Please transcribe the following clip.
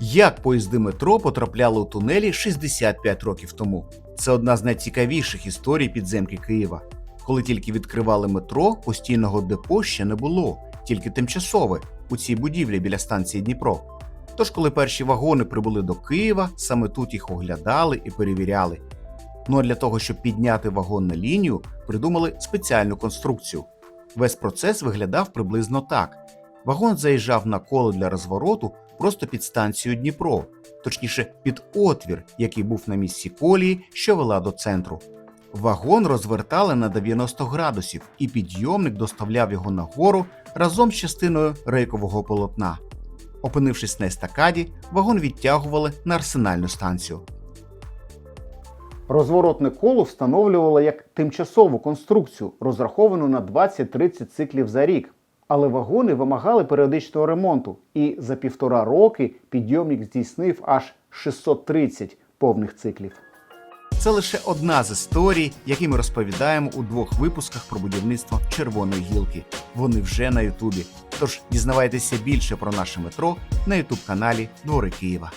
Як поїзди метро потрапляли у тунелі 65 років тому? Це одна з найцікавіших історій підземки Києва. Коли тільки відкривали метро, постійного депо ще не було, тільки тимчасове у цій будівлі біля станції Дніпро. Тож, коли перші вагони прибули до Києва, саме тут їх оглядали і перевіряли. Ну а для того, щоб підняти вагон на лінію, придумали спеціальну конструкцію. Весь процес виглядав приблизно так: вагон заїжджав на коло для розвороту просто під станцію Дніпро, точніше, під отвір, який був на місці колії, що вела до центру. Вагон розвертали на 90 градусів, і підйомник доставляв його нагору разом з частиною рейкового полотна. Опинившись на естакаді, вагон відтягували на арсенальну станцію. Розворотне коло встановлювало як тимчасову конструкцію, розраховану на 20-30 циклів за рік. Але вагони вимагали періодичного ремонту, і за півтора роки підйомник здійснив аж 630 повних циклів. Це лише одна з історій, які ми розповідаємо у двох випусках про будівництво червоної гілки. Вони вже на Ютубі. Тож дізнавайтеся більше про наше метро на Ютуб каналі Двори Києва.